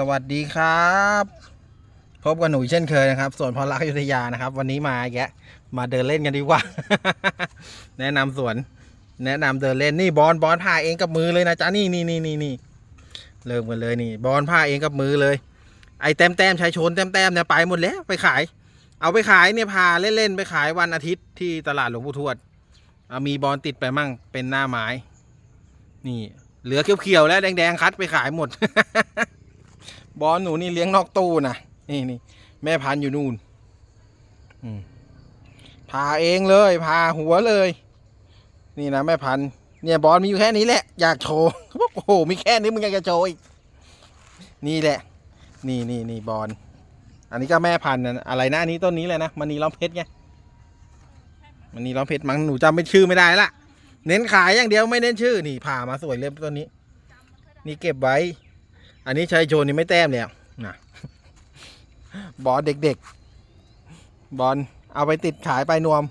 สวัสดีครับ พบกับหนูเช่นเคยนะครับสวนพอลักษณ์อยุธยานะครับ วันนี้มาอีกแกะมาเดินเล่นกันดีกว่า แนะนำสวน แนะนำเดินเล่นนี่บอลบอลผ่าเองกับมือเลยนะจ๊ะนี่นี่นี่นี่นี่เริ่มกันเลยนี่ บอลผ่าเองกับมือเลย ไอ้แต้มแต้มชายชนแต้มแต้มเนี่ยไปหมดแล้วไปขาย เอาไปขายเนี่ยพาเล่นๆไปขายวันอาทิตย์ที่ตลาดหลวงปู่ทวดเอามีบอลติดไปมั่งเป็นหน้าไม้ นี่ เหลือเขียวๆแล้วแดงๆคัดไปขายหมด บอลหนูนี่เลี้ยงนอกตู้นะนี่นี่แม่พันอยู่นู่นพาเองเลยพาหัวเลย นี่นะแม่พันเนี่ยบอลมีอยู่แค่นี้แหละอยากโชว์เขาบอกโอ้โหมีแค่นี้มึงยังจะโชว์อีกนี่แหละ นี่นี่นี่บอลอันนี้ก็แม่พันธุ์นะอะไรนะอันนี้ต้นนี้เลยนะมันนีล้อมเพชรไงมันนีล้อมเพชรมั้งหนูจำไม่ชื่อไม่ได้ละเน้นขายอย่างเดียวไม่เน้นชื่อนี่ผ่ามาสวยเลยต้นนี้ นี่เก็บไว้ อันนี้ใช้โชว์นี่ไม่แต้มแล้วนะบอลเด็กๆ บอลเอาไปติดขายไปนวม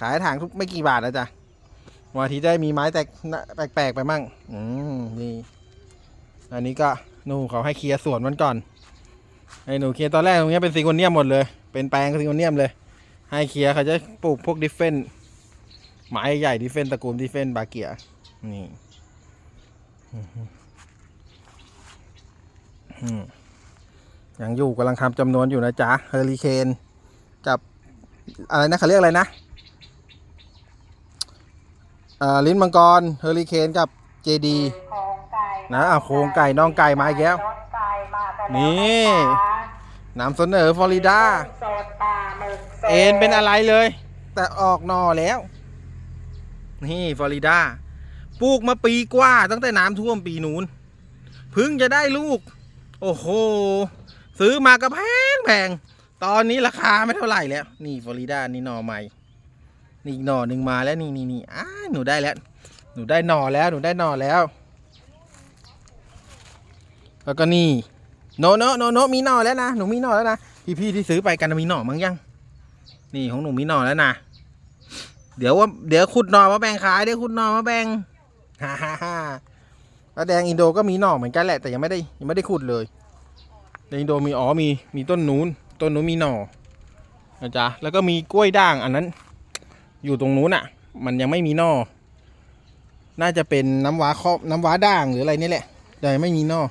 ขายถางทุกไม่กี่บาทนะจ๊ะวันที่ได้มีไม้แตกแปลกๆไปมั่ง อืมนี่อันนี้ก็นูเขาให้เคลียร์สวนมันก่อนไอ้หนูเคลียร์ตอนแรกตรงเนี้ยเป็นซิงโกเนียมหมดเลย เป็นแปลงซิงโกเนียมเลย ให้เคลียร์เขาจะปลูกพวกดิฟเฟนไม้ใหญ่ดิฟเฟนตระกูลดิฟเฟนบาเกียนี่ ยังอยู่กำลังทำจำนวนอยู่นะจ๊ะเฮอริเคนกับอะไรนะเขาเรียกอะไรนะอ่าลิ้นมังกรเฮอริเคนกับเจดีนะอะโครงไก่น้องไก่มาอีกแล้วนี่นำเสนอฟลอริดาเอ็นเป็นอะไรเลย แต่ออกหนอแล้ว นี่ฟลอริดาปลูกมาปีกว่าตั้งแต่น้ำท่วมปีนู้นเพึ่งจะได้ลูก โอ้โห ซื้อมาก็แพงแพงตอนนี้ราคาไม่เท่าไหร่แล้ว นี่ฟลอริดานี่หน่อใหม่ นี่อีกหน่อหนึ่งมาแล้วนี่นี่นี่อ้าหนูได้แล้ว หนูได้หน่อแล้วหนูได้หน่อแล้ว แล้วก็นี่โนโนโนโนมีหน่อแล้วนะหนูมีหน่อแล้วนะพี่พี่ที่ซื้อไปกันมีหน่อมั้งยัง นี่ของหนูมีหน่อแล้วนะเดี๋ยวว่าเดี๋ยวขุดหน่อมาแบ่งขายเดี๋ยวขุดหน่อมาแบ่งฮ่าฮ่าฮ่า ปลาแดงอินโดก็มีหน่อเหมือนกันแหละแต่ยังไม่ได้ยังไม่ได้ขุดเลยในอินโดมีอ๋อมีมีต้นนู้น ต้นนู้นมีหน่อนะจ๊ะแล้วก็มีกล้วยด่างอันนั้น อยู่ตรงนู้นอะ มันยังไม่มีหน่อน่าจะเป็นน้ำว้าครอบน้ำว้าด่างหรืออะไรนี่แหละแต่ไม่มีหน่อ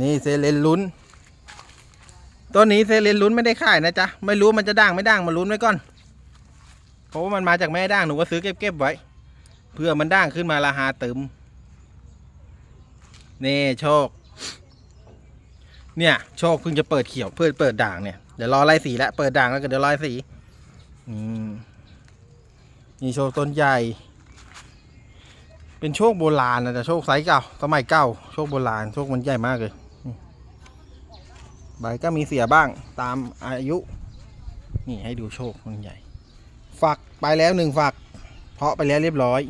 นี่เซเลนลุ้นต้นนี้เซเลนลุ้นไม่ได้ขายนะจ๊ะไม่รู้มันจะด่างไม่ด่างมาลุ้นไว้ก่อน เพราะว่ามันมาจากแม่ด่างหนูก็ซื้อเก็บเก็บๆไว้ เพื่อมันด่างขึ้นมาราคาตึม นี่โชค เนี่ยโชคเพิ่งจะเปิดเขียวเพื่อเปิดด่างเนี่ยเดี๋ยวรอไล่สีแล้วเปิดด่างแล้วก็เดี๋ยวรอไล่สีมนี่โชคต้นใหญ่ เป็นโชคโบราณนะแต่โชคไซส์เก่าสมัยเก่าโชคโบราณโชคมันใหญ่มากเลยใบก็มีเสียบ้างตามอายุ นี่ให้ดูโชคมันใหญ่ ฝักไปแล้วหนึ่งฝัก เพาะไปแล้วเรียบร้อย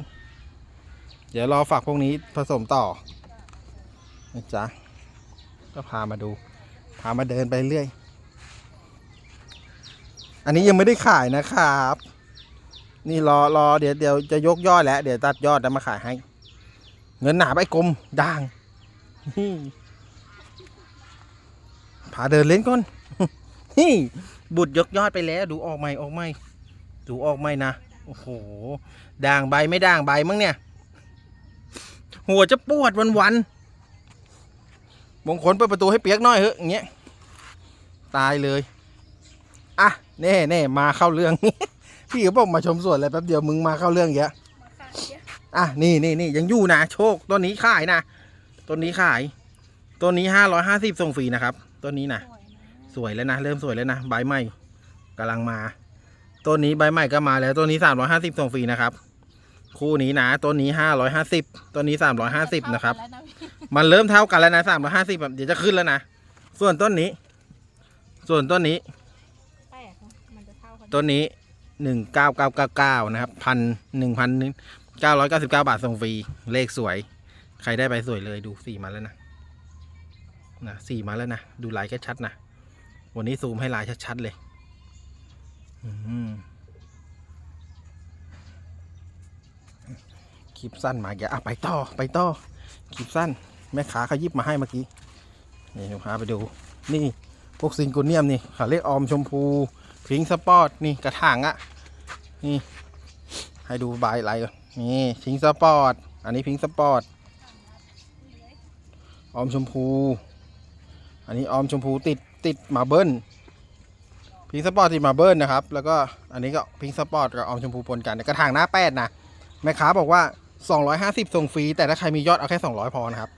เดี๋ยวรอฝักพวกนี้ผสมต่อ นะจ๊ะ ก็พามาดู พามาเดินไปเรื่อย อันนี้ยังไม่ได้ขายนะครับ นี่รอรอเดี๋ยวเดี๋ยวจะยกยอดแล้ว เดี๋ยวตัดยอดแล้วมาขายให้ เงินหนาไปกลมด่างพาเดินเล่นก่อนนี่บุตรยกยอดไปแล้ว ดูออกไหมออกไหมดูออกไหมนะ โอ้โห ด่างใบไม่ด่างใบมั้งเนี่ย หัวจะปวดวันวัน มงคลเปิดประตูให้เปียกหน่อยเฮ้ยอย่างเงี้ยตายเลย อะเน่เน่มาเข้าเรื่อง พี่ก็บอกมาชมสวนเลยแป๊บเดียวมึงมาเข้าเรื่องเยอะอะนี่นี่นี่ยังอยู่นะโชคต้นนี้ขายนะต้นนี้ขายต้นนี้ห้าร้อยห้าสิบส่งฟรีนะครับต้นนี้นะสวยแล้วนะเริ่มสวยแล้วนะใบใหม่กำลังมาต้นนี้ใบใหม่ก็มาแล้วต้นนี้สามร้อยห้าสิบส่งฟรีนะครับ คู่นี้นะต้นนี้ห้าร้อยห้าสิบต้นนี้สามร้อยห้าสิบนะครับ มันเริ่มเท่ากันแล้วนะสามร้อยห้าสิบแบบเดี๋ยวจะขึ้นแล้วนะ ส่วนต้นนี้ ส่วนต้นนี้ แปลกเนอะมันจะเท่ากันต้นนี้หนึ่งเก้าเก้าเก้าเก้านะครับพันหนึ่งพันเก้าร้อยเก้าสิบเก้าบาทส่งฟรี เลขสวย ใครได้ไปสวยเลยดูสี่มาแล้วนะนะสี่มาแล้วนะ ดูลายชัดๆนะ วันนี้ซูมให้ลายชัดๆเลย อืมคลิปสั้นมาแกอะไปต่อ ไปต่อ คลิปสั้น แม่ค้าเขายิบมาให้เมื่อกี้ นี่ลูกค้าไปดู นี่พวกซิงโกเนียมนี่เขาเรียกออมชมพูพิงสปอร์ตนี่กระถางอะนี่ ให้ดูใบอะไรก่อนนี่พิงสปอร์ตอันนี้พิงสปอร์ตออมชมพู อันนี้ออมชมพูติดติดมาเบิลพิงสปอร์ตติดมาเบิลนะครับ แล้วก็อันนี้ก็พิงสปอร์ตกับออมชมพูปนกันกระถางหน้าแปดนะแม่ค้าบอกว่า 250ส่งฟรีแต่ถ้าใครมียอดเอาแค่ 200 พอนะครับ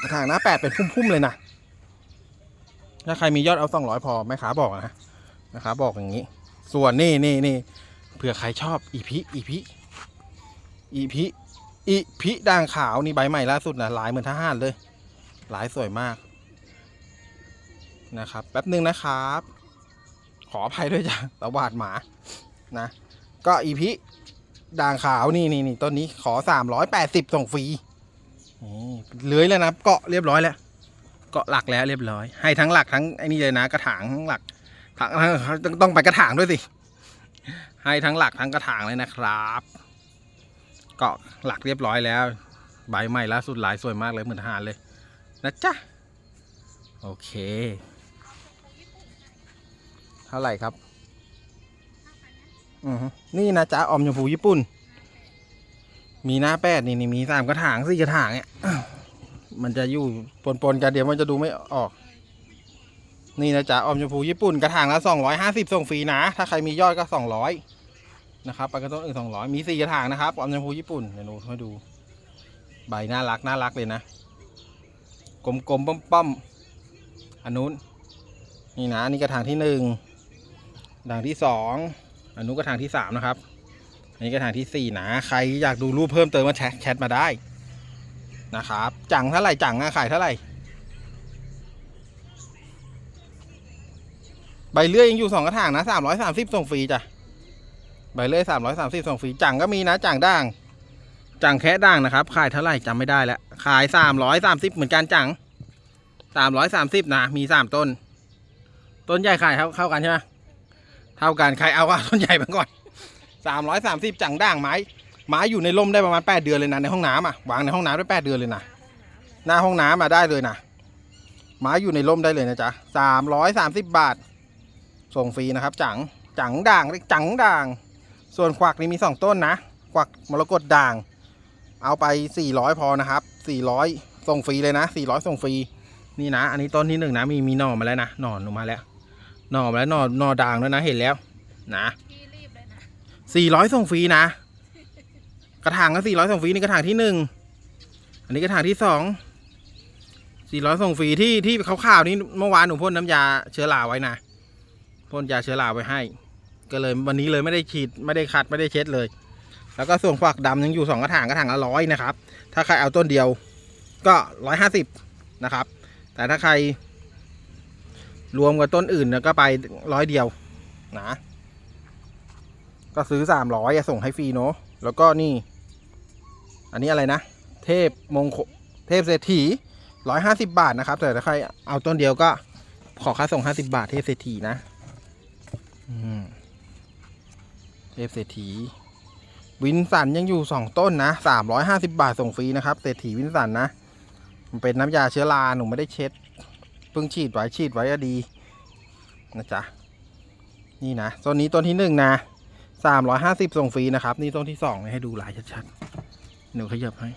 กระถางหน้าแปดเป็นพุ่มๆเลยนะถ้าใครมียอดเอา200พอแม่ค้าบอกนะนะครับอกอย่างนี้ ส่วนนี่นี่นี่เผื่อใครชอบอีพิอีพิอีพิอีพิด่างขาวนี่ใบใหม่ล่าสุดนะลายเหมือนทหารเลยลายสวยมากนะครับแป๊บหนึ่งนะครับ ขออภัยด้วยจ้ะตะวาดหมานะ ก็อีพิด่างขาวนี่นี่นี่ต้นนี้ขอ380ส่งฟรี นี่เลื้อยแล้วนะเกาะเรียบร้อยแล้วเกาะหลักแล้วเรียบร้อย ให้ทั้งหลักทั้งไอ้นี่เลยนะกระถางทั้งหลักทั้งต้องต้องไปกระถางด้วยสิให้ทั้งหลักทั้งกระถางเลยนะครับ เกาะหลักเรียบร้อยแล้ว ใบใหม่ล่าสุดหลายสวยมากเลยเหมือนทหารเลยนะจ๊ะโอเค เท่าไหร่ครับอือฮึนี่นะจ๊ะออมชมพูญี่ปุ่น มีหน้าแปดนี่นี่มีสามกระถางสี่กระถางเนี่ยมันจะอยู่ปนๆกันเดี๋ยวมันจะดูไม่ออก นี่นะจ๊ะออมชมพูญี่ปุ่นกระถางละสองร้อยห้าสิบส่งฟรีนะ ถ้าใครมียอดก็สองร้อยนะครับไปกระต้นอื่นสองร้อยมีสี่กระถางนะครับออมชมพูญี่ปุ่นเดี๋ยวหนูให้ดู ใบน่ารักน่ารักเลยนะกลมๆป้อมๆอันนู้น นี่นะอันนี่กระถางที่หนึ่งด่างที่สองอันนู้นกระถางที่สามนะครับ อันนี้กระถางที่สี่นะใครอยากดูรูปเพิ่มเติมมาแชทแชทมาได้นะครับจังเท่าไหร่จังอะขายเท่าไหร่ใบเลื่อยยังอยู่สองกระถางนะสามร้อยสามสิบส่งฟรีจ้ะใบเลื่อยสามร้อยสามสิบส่งฟรีจังก็มีนะจังด่างจังแค่ด่างนะครับ ขายเท่าไหร่จำไม่ได้แล้วขายสามร้อยสามสิบเหมือนกันจังสามร้อยสามสิบนะมีสามต้น ต้นใหญ่ขายเท่าเข้ากันใช่ไหมเท่ากันใครเอาก็เอาต้นใหญ่มาก่อน สามร้อยสามสิบจังด่างไม้ไม้อยู่ในร่มได้ประมาณแปดเดือนเลยนะในห้องน้ำอะวางในห้องน้ำได้แปดเดือนเลยนะหน้าห้องน้ำมาได้เลยนะไม้อยู่ในร่มได้เลยนะจ๊ะสามร้อยสามสิบบาท ส่งฟรีนะครับ จังจังด่างเรียกจังด่าง ส่วนควักนี่มีสองต้นนะควักมรกตด่าง เอาไปสี่ร้อยพอนะครับสี่ร้อยส่งฟรีเลยนะสี่ร้อยส่งฟรีนี่นะ อันนี้ต้นที่หนึ่งนะ มีมีหน่อมาแล้วนะ หน่อหนูมาแล้ว หน่อมาแล้ว หน่อหน่อด่างด้วยนะ เห็นแล้ว นะ สี่ร้อยส่งฟรีนะ กระถางก็สี่ร้อยส่งฟรีนี่กระถางที่หนึ่ง อันนี้กระถางที่สอง สี่ร้อยส่งฟรีที่ที่ขาวๆนี่เมื่อวานหนูพ่นน้ำยาเชื้อราไว้นะ พ่นยาเชื้อราไว้ให้ ก็เลยวันนี้เลยไม่ได้ฉีดไม่ได้ขัดไม่ได้เช็ดเลย แล้วก็ส่วนฝักดำยังอยู่สองกระถางกระถางละร้อยนะครับ ถ้าใครเอาต้นเดียวก็ร้อยห้าสิบนะครับ แต่ถ้าใครรวมกับต้นอื่นก็ไปร้อยเดียวนะ ก็ซื้อสามร้อยส่งให้ฟรีเนาะแล้วก็นี่ อันนี้อะไรนะ เทพมงคลเทพเศรษฐีร้อยห้าสิบาทนะครับ แต่ถ้าใครเอาต้นเดียวก็ขอค่าส่งห้าสิบาท เทพเศรษฐีนะเทพเศรษฐี วินสันยังอยู่สองต้นนะสามร้อยห้าสิบาทส่งฟรีนะครับเศรษฐีวินสันนะมันเป็นน้ำยาเชื้อราหนูไม่ได้เช็ดเพิ่งฉีดไว้ฉีดไว้ก็ดี นะจ๊ะ นี่นะต้นนี้ต้นที่หนึ่งนะ สามร้อยห้าสิบส่งฟรีนะครับ นี่ต้นที่สองให้ดูลายชัดๆหนูขยับให้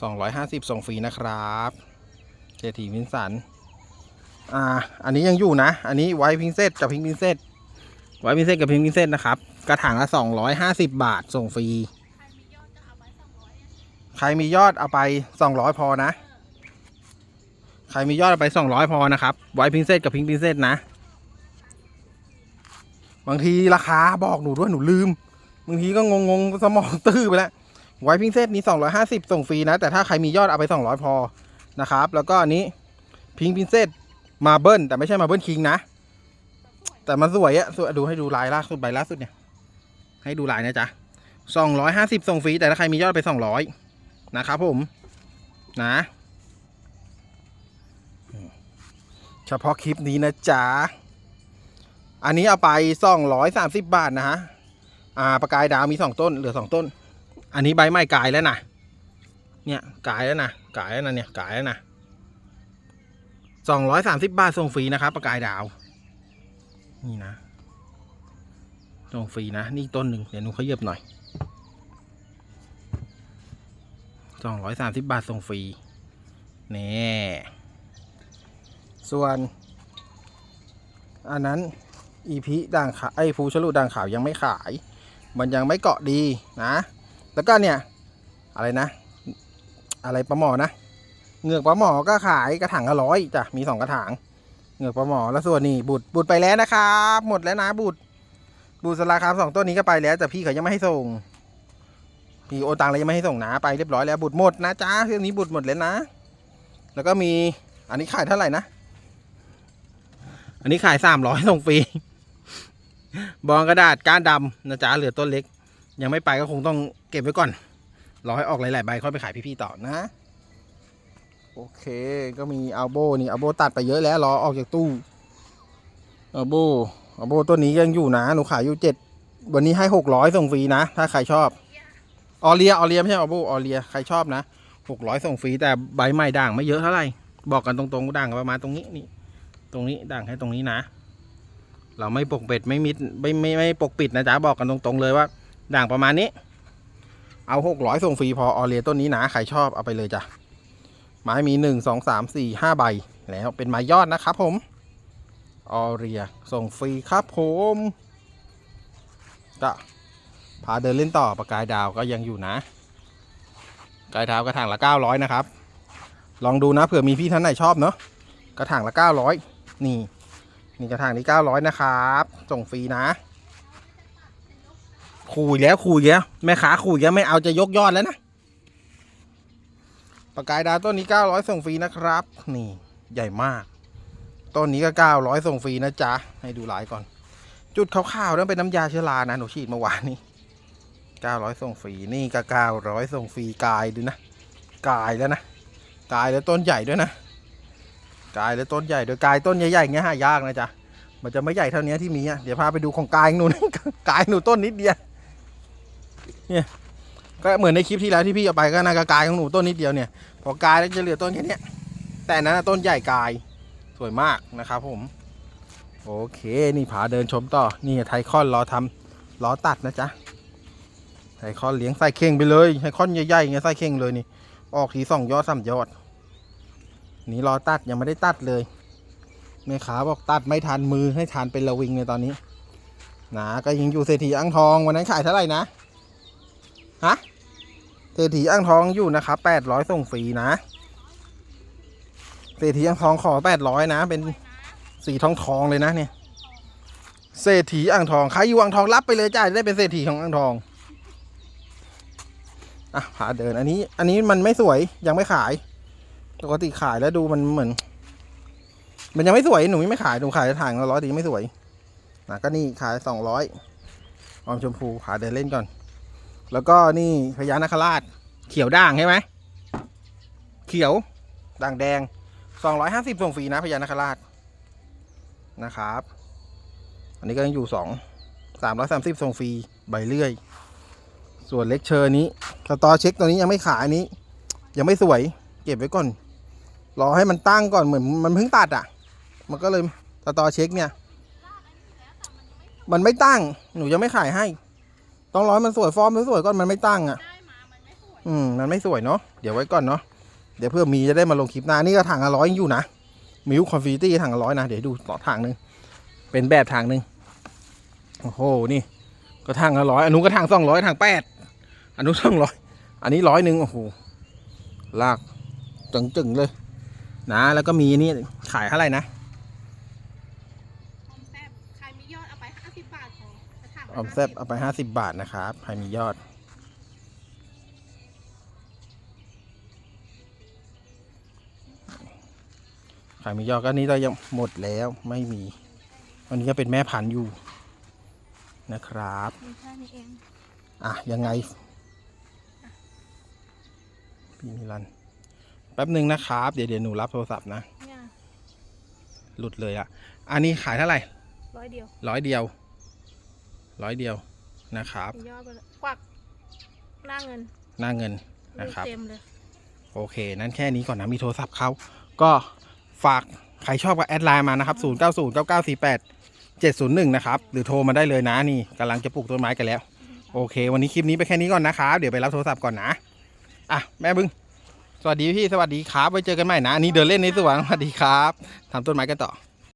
สองร้อยห้าสิบส่งฟรีนะครับเศรษฐีวินสันอ่า อันนี้ยังอยู่นะ อันนี้ไวพิงเซตกับพิงพิงเซตไวพิงเซตกับพิงพิงเซตนะครับ กระถางละสองร้อยห้าสิบบาทส่งฟรี ใครมียอดเอาไว้สองร้อยใครมียอดเอาไปสองร้อยพอนะ ใครมียอดเอาไปสองร้อยพอนะครับ ไวพิงเซตกับพิงพิงเซตนะ บางทีราคาบอกหนูด้วยหนูลืม บางทีก็งงๆสมองตื้อไปแล้วไวพิงเซตนี้สองร้อยห้าสิบส่งฟรีนะ แต่ถ้าใครมียอดเอาไปสองร้อยพอนะครับ แล้วก็อันนี้พิงพิงเซตมาเบิลแต่ไม่ใช่มาเบิลคิงนะ แต่มันสวยอะสวยดูให้ดูลายล่าสุดใบล่าสุดเนี่ย ให้ดูลายนะจ๊ะสองร้อยห้าสิบส่งฟรี แต่ถ้าใครมียอดไปสองร้อยนะครับผมนะ เฉพาะคลิปนี้นะจ๊ะ อันนี้เอาไปสองร้อยสามสิบบาทนะฮะ อ่าประกายดาวมีสองต้น เหลือสองต้น อันนี้ใบไม้กายแล้วนะ เนี่ยกายแล้วนะกายแล้วนะเนี่ยกายแล้วนะสองร้อยสามสิบบาทส่งฟรีนะครับประกายดาว นี่นะส่งฟรีนะนี่ต้นหนึ่งเดี๋ยวหนูขยับหน่อยสองร้อยสามสิบบาทส่งฟรีนี่ส่วน อันนั้น อีพีด่างขาวไอ้ภูฉลุด่างขาวยังไม่ขาย มันยังไม่เกาะดีนะ แล้วก็เนี่ยอะไรนะ อะไรปลาหมอนะเหงือกปลาหมอก็ขายกระถางละร้อยจ้ะมีสองกระถางเหงือกปลาหมอแล้วส่วนนี้บุตรบุตรไปแล้วนะครับหมดแล้วนะบุตรบุตรสลาคามสองต้นนี้ก็ไปแล้วแต่พี่เขายังไม่ให้ส่ง พี่โอตังเลยยังไม่ให้ส่งนะไปเรียบร้อยแล้วบุตรหมดนะจ้าเรื่องนี้บุตรหมดแล้วนะ แล้วก็มีอันนี้ขายเท่าไหร่นะ อันนี้ขายสามร้อยส่งฟรี บอลกระดาษก้านดำนะจ๊ะเหลือต้นเล็ก ยังไม่ไปก็คงต้องเก็บไว้ก่อน รอให้ออกหลายๆใบค่อยไปขายพี่ๆต่อนะ โอเค ก็มีอัลโบนี่อัลโบตัดไปเยอะแล้วรอออกจากตู้อัลโบอัลโบตัวนี้ยังอยู่นะ หนูขายอยู่เจ็ดวันนี้ให้หกร้อยส่งฟรีนะ ถ้าใครชอบออเลียออเลียไม่ใช่อัลโบออเลียใครชอบนะหกร้อยส่งฟรีแต่ใบใหม่ด่างไม่เยอะเท่าไหร่บอกกันตรงๆด่างประมาณตรงนี้นี่ตรงนี้ด่างให้ตรงนี้นะ เราไม่ปกปิดไม่มิดไม่ไม่ไม่ปกปิดนะจ๊ะบอกกันตรงๆเลยว่าด่างประมาณนี้ เอาหกร้อยส่งฟรีพอออเรียต้นนี้นะใครชอบเอาไปเลยจ้ะไม้มีหนึ่งสองสามสี่ห้าใบแล้วเป็นไม้ยอดนะครับผมออเรียส่งฟรีครับผมก็พาเดินเล่นต่อประกายดาวก็ยังอยู่นะกายดาวกระถางละเก้าร้อยนะครับ ลองดูนะเผื่อมีพี่ท่านไหนชอบเนาะกระถางละเก้าร้อยนี่ นี่กระถางนี้เก้าร้อยนะครับ ส่งฟรีนะขู่แล้วขู่แล้วแม่ค้าขู่แล้วไม่เอาจะยกยอดแล้วนะปากกายดาวต้นนี้900ส่งฟรีนะครับ นี่ใหญ่มากต้นนี้ก็900ส่งฟรีนะจ๊ะ ให้ดูลายก่อน จุดขาวๆนั่นเป็นน้ำยาเชื้อรานะหนูฉีดเมื่อวานนี้900ส่งฟรีนี่ก็900ส่งฟรีกายดูนะกายแล้วนะกายแล้วต้นใหญ่ด้วยนะ กายแล้วต้นใหญ่โดยกายต้นใหญ่ๆอย่างเงี้ยหายากนะจ๊ะมันจะไม่ใหญ่เท่านี้ที่มีอะเดี๋ยวพาไปดูของกายหนูนะกายหนูต้นนิดเดียวเนี่ยก็เหมือนในคลิปที่แล้วที่พี่เอาไปก็นากากายของหนูต้นนิดเดียวเนี่ยพอกายแล้วจะเหลือต้นแค่นี้แต่นั้นต้นใหญ่กายสวยมากนะครับผม โอเคนี่ผาเดินชมต่อนี่ไทคอนรอทำรอตัดนะจ๊ะไทคอนเลี้ยงไส้เข่งไปเลยไทคอนใหญ่ๆอย่างเงี้ยไส้เข่งเลยนี่ออกทีสองยอดสามยอด นี่รอตัดยังไม่ได้ตัดเลยแม่ขาบอกตัดไม่ทันมือให้ทานเป็นระวิงในตอนนี้นะก็ยังอยู่เศรษฐีอ่างทองวันนั้นขายเท่าไหร่นะฮะเศรษฐีอ่างทองอยู่นะครับแปดร้อยส่งฟรีนะเศรษฐีอ่างทองขอแปดร้อยนะ เป็นสีทองทองเลยนะเนี่ยเศรษฐีอ่างทองใครอยู่อ่างทองรับไปเลยจ้าได้เป็นเศรษฐีของอ่างทองอะพาเดินอันนี้ อันนี้มันไม่สวยยังไม่ขาย ปกติขายแล้วดูมันเหมือน มันยังไม่สวย หนูไม่ขายหนูขายถ่ายละร้อยดีไม่สวยนะก็นี่ขายสองร้อยออมชมพูพาเดินเล่นก่อน แล้วก็นี่พญานาคราช เขียวด่างใช่ไหมเขียวด่างแดงสองร้อยห้าสิบส่งฟรีนะพญานาคราชนะครับ อันนี้ก็ยังอยู่สองสามร้อยสามสิบส่งฟรีใบเลื่อย ส่วนเล็กเชอร์นี้สตอเช็คตัวนี้ยังไม่ขายอันนี้ ยังไม่สวย เก็บไว้ก่อน รอให้มันตั้งก่อนเหมือนมันเพิ่งตัดอะ มันก็เลยสตอเช็คเนี่ย มันไม่ตั้ง หนูยังไม่ขายให้ ต้องร้อยมันสวยฟอร์มมันสวยก่อนมันไม่ตั้งอะ อืมมันไม่สวยเนาะ เดี๋ยวไว้ก่อนเนาะ เดี๋ยวเพื่อมีจะได้มาลงคลิปหน้า นี่ก็ถังละร้อยอยู่นะ มิวคอนฟิตี้ถังละร้อยนะ เดี๋ยวดูต่อถังหนึ่ง เป็นแบบถังหนึ่งโอ้โห นี่ ก็ถังละร้อยอันนู้นก็ถังสองร้อยถังแปดอันนู้นสองร้อย อันนี้ร้อยหนึ่งโอ้โห ลาก จึงๆเลย นะ แล้วก็มีนี่ขายเท่าไหร่นะออมแซบใครมียอดเอาไปห้าสิบบาทพอกระถางออมแซบเอาไปห้าสิบบาทนะครับใครมียอด ใครมียอดก็นี้เรายังหมดแล้วไม่มีอันนี้ก็เป็นแม่พันธุ์อยู่นะครับ มีแค่นี้เอง อะ ยังไง พี่มิลัน แป๊บหนึ่งนะครับ เดี๋ยวเดี๋ยวหนูรับโทรศัพท์นะ เนี่ยหลุดเลยอะอันนี้ขายเท่าไหร่ร้อยเดียวร้อยเดียว ร้อยเดียวนะครับมียอดไปเลยกวักหน้าเงินหน้าเงินนะครับ เต็มเลย โอเค นั้นแค่นี้ก่อนนะ มีโทรศัพท์เขา ก็ฝาก ใครชอบก็แอดไลน์มานะครับ 0 9 0 9 9 4 8 7 0 1 นะครับ หรือโทรมาได้เลยนะนี่กำลังจะปลูกต้นไม้กันแล้ว โอเค วันนี้คลิปนี้ไปแค่นี้ก่อนนะครับ เดี๋ยวไปรับโทรศัพท์ก่อนนะ อะ แม่บึง สวัสดีพี่สวัสดีครับไว้เจอกันใหม่นะอันนี้เดินเล่นในสวนสวัสดีครับทำต้นไม้กันต่อ